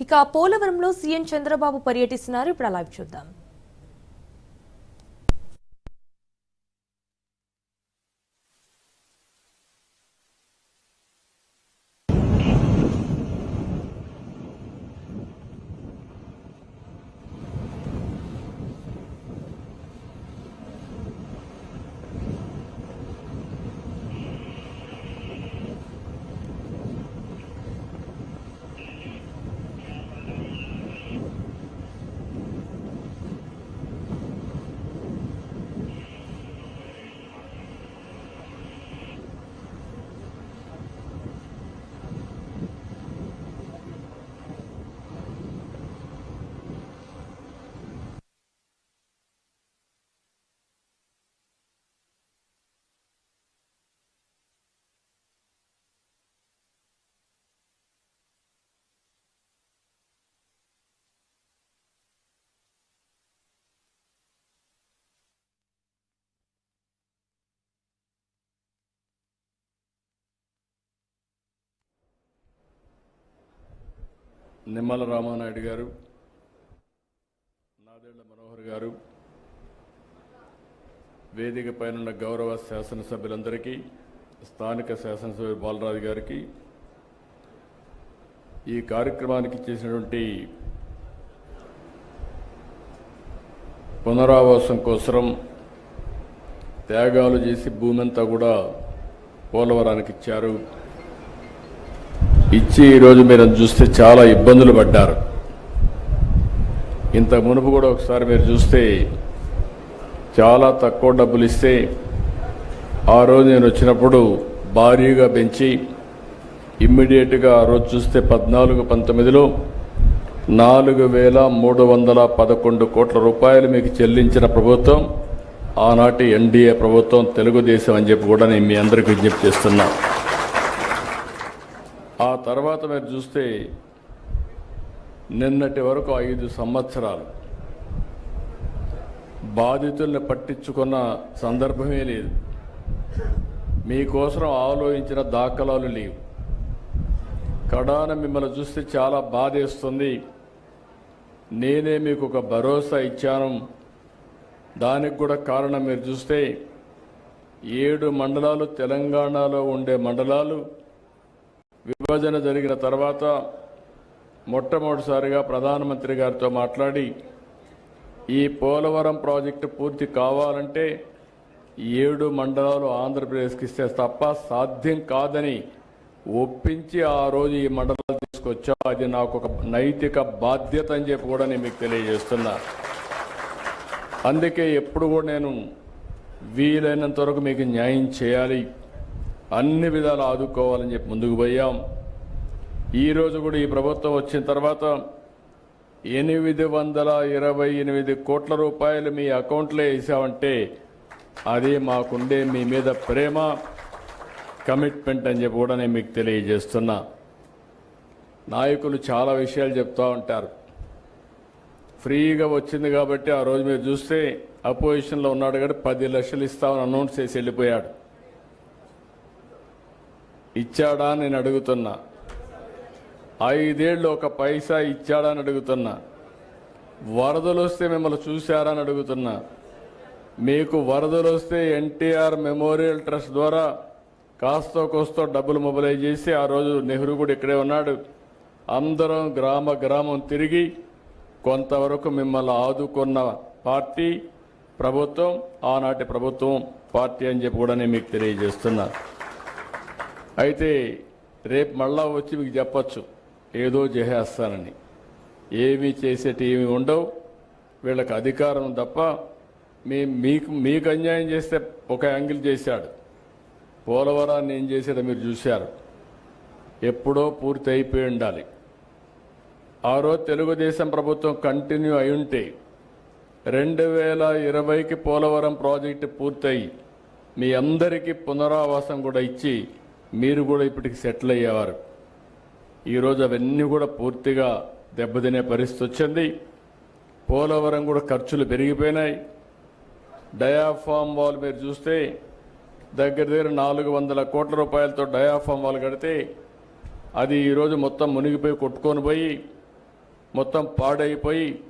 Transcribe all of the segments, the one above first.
ఇక పోలవరంలో సీఎం చంద్రబాబు పర్యటిస్తున్నారు. ఇప్పుడు అలా చూద్దాం. నిమ్మల రామానాయుడు గారు నాదేళ్ళ మనోహర్ గారు వేదిక పైనున్న గౌరవ శాసనసభ్యులందరికీ స్థానిక శాసనసభ్యులు బాలరాజు గారికి ఈ కార్యక్రమానికి చేసినటువంటి పునరావాసం కోసం త్యాగాలు చేసి భూమంతా కూడా పోలవరానికి ఇచ్చారు. ఇచ్చి ఈరోజు మీరు చూస్తే చాలా ఇబ్బందులు పడ్డారు. ఇంత మునుపు కూడా ఒకసారి మీరు చూస్తే చాలా తక్కువ డబ్బులు ఇస్తే ఆ రోజు నేను వచ్చినప్పుడు భారీగా పెంచి ఇమ్మీడియట్గా ఆ రోజు చూస్తే పద్నాలుగు పంతొమ్మిదిలో నాలుగు వేల మూడు వందల పదకొండు కోట్ల రూపాయలు మీకు చెల్లించిన ప్రభుత్వం ఆనాటి ఎన్డీఏ ప్రభుత్వం తెలుగుదేశం అని చెప్పి కూడా నేను మీ అందరికీ విజ్ఞప్తి చేస్తున్నాను తర్వాత మీరు చూస్తే నిన్నటి వరకు ఐదు సంవత్సరాలు. బాధితుల్ని పట్టించుకున్న సందర్భమే లేదు. మీకోసం ఆలోచించిన దాఖలాలు లేవు. కడాన మిమ్మల్ని చూస్తే చాలా బాధేస్తుంది. నేనే మీకు ఒక భరోసా ఇచ్చాను. దానికి కూడా కారణం మీరు చూస్తే ఏడు మండలాలు తెలంగాణలో ఉండే మండలాలు విభజన జరిగిన తర్వాత మొట్టమొదటిసారిగా ప్రధానమంత్రి గారితో మాట్లాడి ఈ పోలవరం ప్రాజెక్టు పూర్తి కావాలంటే ఏడు మండలాలు ఆంధ్రప్రదేశ్కి ఇస్తే తప్ప సాధ్యం కాదని ఒప్పించి ఆ రోజు ఈ మండలాలు తీసుకొచ్చా అది నాకు ఒక నైతిక బాధ్యత అని చెప్పి కూడా నేను మీకు తెలియజేస్తున్నా. అందుకే ఎప్పుడు కూడా నేను వీలైనంత వరకు మీకు న్యాయం చేయాలి అన్ని విధాలు ఆదుకోవాలని చెప్పి ముందుకు పోయాం. ఈరోజు కూడా ఈ ప్రభుత్వం వచ్చిన తర్వాత ఎనిమిది వందల ఇరవై ఎనిమిది కోట్ల రూపాయలు మీ అకౌంట్లో వేసామంటే అది మాకుండే మీ మీద ప్రేమ కమిట్మెంట్ అని చెప్పి కూడా నేను మీకు తెలియజేస్తున్నా. నాయకులు చాలా విషయాలు చెప్తూ ఉంటారు. ఫ్రీగా వచ్చింది కాబట్టి ఆ రోజు మీరు చూస్తే అపోజిషన్లో ఉన్నాడు కాబట్టి పది లక్షలు ఇస్తామని అనౌన్స్ చేసి వెళ్ళిపోయాడు. ఇచ్చాడా నేను అడుగుతున్నా. ఐదేళ్ళు ఒక పైసా ఇచ్చాడని అని అడుగుతున్నా. వరదలు వస్తే మిమ్మల్ని చూశారా అని అడుగుతున్నా. మీకు వరదలు వస్తే ఎన్టీఆర్ మెమోరియల్ ట్రస్ట్ ద్వారా కాస్తో కోస్తో డబ్బులు మొబిలైజ్ చేసి ఆ రోజు నెహ్రూ కూడా ఇక్కడే ఉన్నాడు. అందరం గ్రామ గ్రామం తిరిగి కొంతవరకు మిమ్మల్ని ఆదుకున్న పార్టీ ప్రభుత్వం ఆనాటి ప్రభుత్వం పార్టీ అని చెప్పి కూడా నేను మీకు తెలియజేస్తున్నా. అయితే రేపు మళ్ళా వచ్చి మీకు చెప్పచ్చు. ఏదో చేసేస్తానని. ఏమీ చేసేటి ఏమి ఉండవు. వీళ్ళకి అధికారం తప్ప మీ మీకు మీకు అన్యాయం చేస్తే ఒక యాంగిల్ చేశాడు. పోలవరాన్ని ఏం చేశాడో మీరు చూశారు. ఎప్పుడో పూర్తి అయిపోయి ఉండాలి. ఆ రోజు తెలుగుదేశం ప్రభుత్వం కంటిన్యూ అయి ఉంటే రెండు వేల ఇరవైకి పోలవరం ప్రాజెక్టు పూర్తయి మీ అందరికీ పునరావాసం కూడా ఇచ్చి మీరు కూడా ఇప్పటికి సెటిల్ అయ్యేవారు. ఈరోజు అవన్నీ కూడా పూర్తిగా దెబ్బతినే పరిస్థితి వచ్చింది. పోలవరం కూడా ఖర్చులు పెరిగిపోయినాయి. డయాఫామ్ వాల్ మీరు చూస్తే దగ్గర దగ్గర నాలుగు వందల కోట్ల రూపాయలతో డయాఫామ్ వాల్ కడితే అది ఈరోజు మొత్తం మునిగిపోయి కొట్టుకొని పోయి మొత్తం పాడైపోయి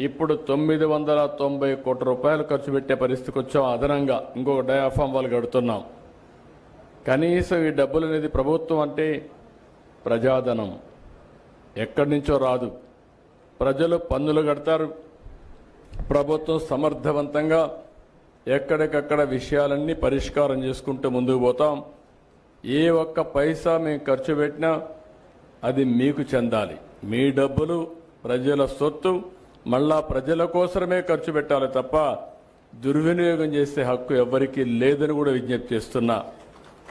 ఇప్పుడు తొమ్మిది వందల తొంభై కోట్ల రూపాయలు ఖర్చు పెట్టే పరిస్థితికి వచ్చాం అదనంగా. ఇంకొక డయాఫామ్ వాళ్ళు కడుతున్నాం. కనీసం ఈ డబ్బులు అనేది ప్రభుత్వం అంటే ప్రజాధనం. ఎక్కడి నుంచో రాదు. ప్రజలు పన్నులు కడతారు. ప్రభుత్వం సమర్థవంతంగా ఎక్కడికక్కడ విషయాలన్నీ పరిష్కారం చేసుకుంటూ ముందుకు పోతాం. ఏ ఒక్క పైసా మేము ఖర్చు పెట్టినా అది మీకు చెందాలి. మీ డబ్బులు ప్రజల సొత్తు మళ్ళా ప్రజల కోసమే ఖర్చు పెట్టాలి తప్ప దుర్వినియోగం చేసే హక్కు ఎవరికీ లేదని కూడా విజ్ఞప్తి చేస్తున్నా.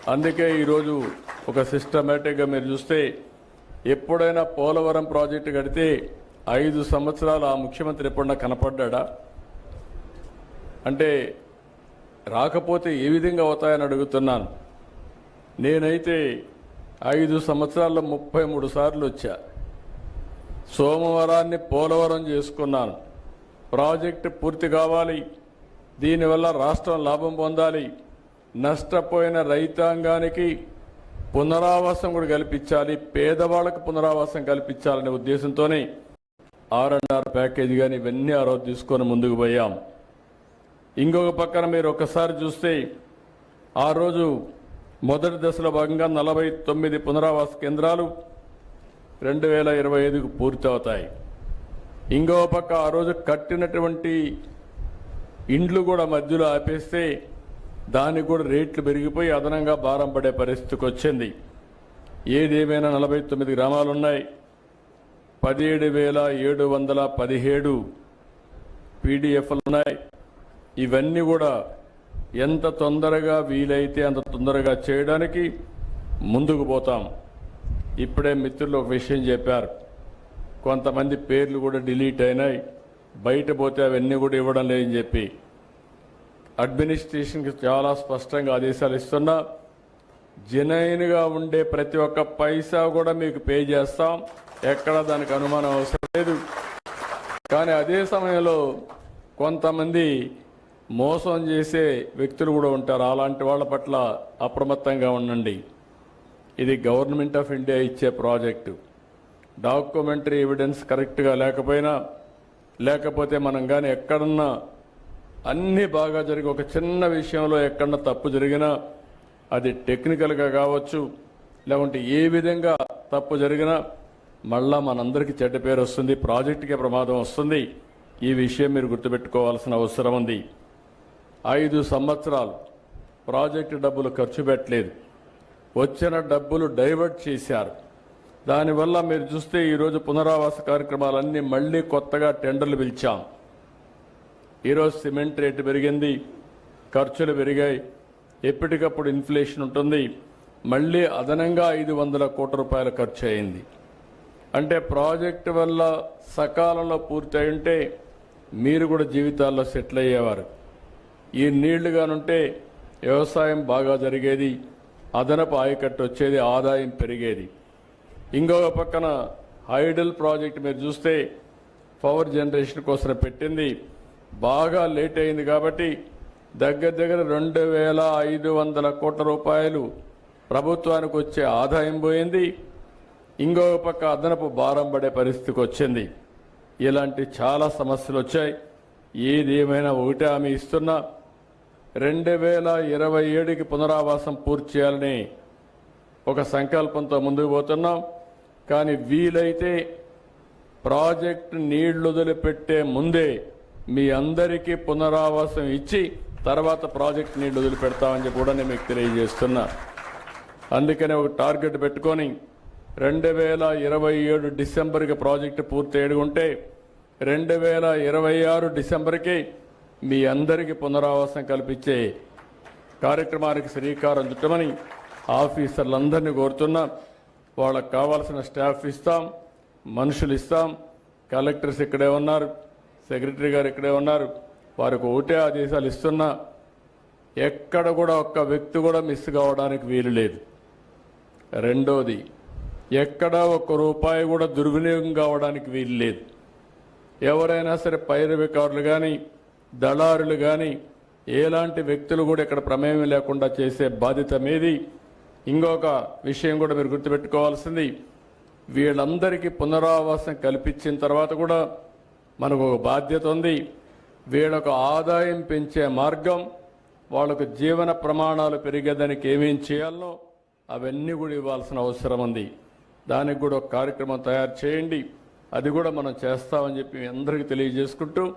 అందుకే ఈరోజు ఒక సిస్టమేటిక్గా మీరు చూస్తే ఎప్పుడైనా పోలవరం ప్రాజెక్టు కడితే ఐదు సంవత్సరాలు ఆ ముఖ్యమంత్రి ఎప్పుడన్నా కనపడ్డా అంటే రాకపోతే ఏ విధంగా అవుతాయని అడుగుతున్నాను. నేనైతే ఐదు సంవత్సరాల్లో ముప్పై మూడు సార్లు వచ్చా. సోమవారాన్ని పోలవరం చేసుకున్నాను. ప్రాజెక్టు పూర్తి కావాలి. దీనివల్ల రాష్ట్రం లాభం పొందాలి. నష్టపోయిన రైతాంగానికి పునరావాసం కూడా కల్పించాలి పేదవాళ్ళకు పునరావాసం కల్పించాలనే ఉద్దేశంతోనే ఆర్ఎన్ఆర్ ప్యాకేజ్ ప్యాకేజీ కానీ ఇవన్నీ ఆ రోజు తీసుకొని ముందుకు పోయాం. ఇంకొక పక్కన మీరు ఒకసారి చూస్తే ఆ రోజు మొదటి దశలో భాగంగా నలభై తొమ్మిది పునరావాస కేంద్రాలు రెండు వేల ఇరవై ఐదుకు పూర్తవుతాయి. ఇంకో పక్క ఆ రోజు కట్టినటువంటి ఇండ్లు కూడా మధ్యలో ఆపేస్తే దానికి కూడా రేట్లు పెరిగిపోయి అదనంగా భారం పడే పరిస్థితికి వచ్చింది. ఏదేమైనా నలభై తొమ్మిది గ్రామాలు ఉన్నాయి పదిహేడు వేల ఏడు వందల పదిహేడు పీడిఎఫ్లు ఉన్నాయి ఇవన్నీ కూడా ఎంత తొందరగా వీలైతే అంత తొందరగా చేయడానికి ముందుకు పోతాం. ఇప్పుడే మిత్రులు ఒక విషయం చెప్పారు. కొంతమంది పేర్లు కూడా డిలీట్ అయినాయి. బయట పోతే అవన్నీ కూడా ఇవ్వడం లేదని చెప్పి. అడ్మినిస్ట్రేషన్కి చాలా స్పష్టంగా ఆదేశాలు ఇస్తున్నా జెన్యున్గా ఉండే ప్రతి ఒక్క పైసా కూడా మీకు పే చేస్తాం. ఎక్కడ దానికి అనుమానం అవసరం లేదు. కానీ అదే సమయంలో కొంతమంది మోసం చేసే వ్యక్తులు కూడా ఉంటారు. అలాంటి వాళ్ళ పట్ల అప్రమత్తంగా ఉండండి. ఇది గవర్నమెంట్ ఆఫ్ ఇండియా ఇచ్చే ప్రాజెక్టు. డాక్యుమెంటరీ ఎవిడెన్స్ కరెక్ట్గా లేకపోయినా లేకపోతే మనం కానీ ఎక్కడన్నా అన్నీ బాగా జరిగి ఒక చిన్న విషయంలో ఎక్కడన్నా తప్పు జరిగినా అది టెక్నికల్గా కావచ్చు లేకుంటే ఏ విధంగా తప్పు జరిగినా మళ్ళా మనందరికీ చెడ్డ పేరు వస్తుంది ప్రాజెక్టుకే ప్రమాదం వస్తుంది. ఈ విషయం మీరు గుర్తుపెట్టుకోవాల్సిన అవసరం ఉంది. ఐదు సంవత్సరాలు ప్రాజెక్టు డబ్బులు ఖర్చు పెట్టలేదు. వచ్చిన డబ్బులు డైవర్ట్ చేశారు. దానివల్ల మీరు చూస్తే ఈరోజు పునరావాస కార్యక్రమాలన్నీ మళ్ళీ కొత్తగా టెండర్లు పిలిచాం. ఈరోజు సిమెంట్ రేటు పెరిగింది ఖర్చులు పెరిగాయి. ఎప్పటికప్పుడు ఇన్ఫ్లేషన్ ఉంటుంది. మళ్ళీ అదనంగా ఐదు వందల కోట్ల రూపాయల ఖర్చు అయింది. అంటే ప్రాజెక్ట్ వల్ల సకాలంలో పూర్తయి ఉంటే మీరు కూడా జీవితాల్లో సెటిల్ అయ్యేవారు. ఈ నీళ్ళుగానుంటే వ్యవసాయం బాగా జరిగేది. అదనపు ఆయకట్టు వచ్చేది ఆదాయం పెరిగేది. ఇంకొక పక్కన హైడల్ ప్రాజెక్ట్ మీరు చూస్తే పవర్ జనరేషన్ కోసం పెట్టింది. బాగా లేట్ అయింది కాబట్టి దగ్గర దగ్గర రెండు వేల ఐదు వందల కోట్ల రూపాయలు ప్రభుత్వానికి వచ్చే ఆదాయం పోయింది. ఇంకో పక్క అదనపు భారం పడే పరిస్థితికి వచ్చింది. ఇలాంటి చాలా సమస్యలు వచ్చాయి. ఏది ఏమైనా ఒకటే హామీ ఇస్తున్నా రెండు వేల ఇరవై ఏడుకి పునరావాసం పూర్తి చేయాలని ఒక సంకల్పంతో ముందుకు పోతున్నాం. కానీ వీలైతే ప్రాజెక్టు నీళ్ళు వదిలిపెట్టే ముందే మీ అందరికీ పునరావాసం ఇచ్చి తర్వాత ప్రాజెక్ట్ నీళ్ళు వదిలిపెడతామని చెప్పి కూడా నేను మీకు తెలియజేస్తున్నా. అందుకనే ఒక టార్గెట్ పెట్టుకొని రెండు వేల ఇరవై ఏడు డిసెంబర్కి ప్రాజెక్టు పూర్తి ఉంటే రెండు వేల ఇరవై ఆరు డిసెంబర్కి మీ అందరికీ పునరావాసం కల్పించే కార్యక్రమానికి శ్రీకారం చుట్టమని ఆఫీసర్లందరినీ కోరుతున్నా. వాళ్ళకు కావాల్సిన స్టాఫ్ ఇస్తాం మనుషులు ఇస్తాం కలెక్టర్స్ ఇక్కడే ఉన్నారు. సెక్రటరీ గారు ఇక్కడే ఉన్నారు. వారికి ఒకటే ఆదేశాలు ఇస్తున్నా ఎక్కడ కూడా ఒక్క వ్యక్తి కూడా మిస్ కావడానికి వీలు లేదు. రెండోది ఎక్కడ ఒక్క రూపాయి కూడా దుర్వినియోగం కావడానికి వీలు లేదు. ఎవరైనా సరే పైరవికారులు కానీ దళారులు కానీ ఎలాంటి వ్యక్తులు కూడా ఇక్కడ ప్రమేయం లేకుండా చేసే బాధ్యత మీది. ఇంకొక విషయం కూడా మీరు గుర్తుపెట్టుకోవాల్సింది వీళ్ళందరికీ పునరావాసం కల్పించిన తర్వాత కూడా మనకు ఒక బాధ్యత ఉంది. వీళ్ళకు ఆదాయం పెంచే మార్గం వాళ్ళకు జీవన ప్రమాణాలు పెరిగేదానికి ఏమేం చేయాలనో అవన్నీ కూడా ఇవ్వాల్సిన అవసరం ఉంది. దానికి కూడా ఒక కార్యక్రమం తయారు చేయండి. అది కూడా మనం చేస్తామని చెప్పి అందరికీ తెలియజేసుకుంటూ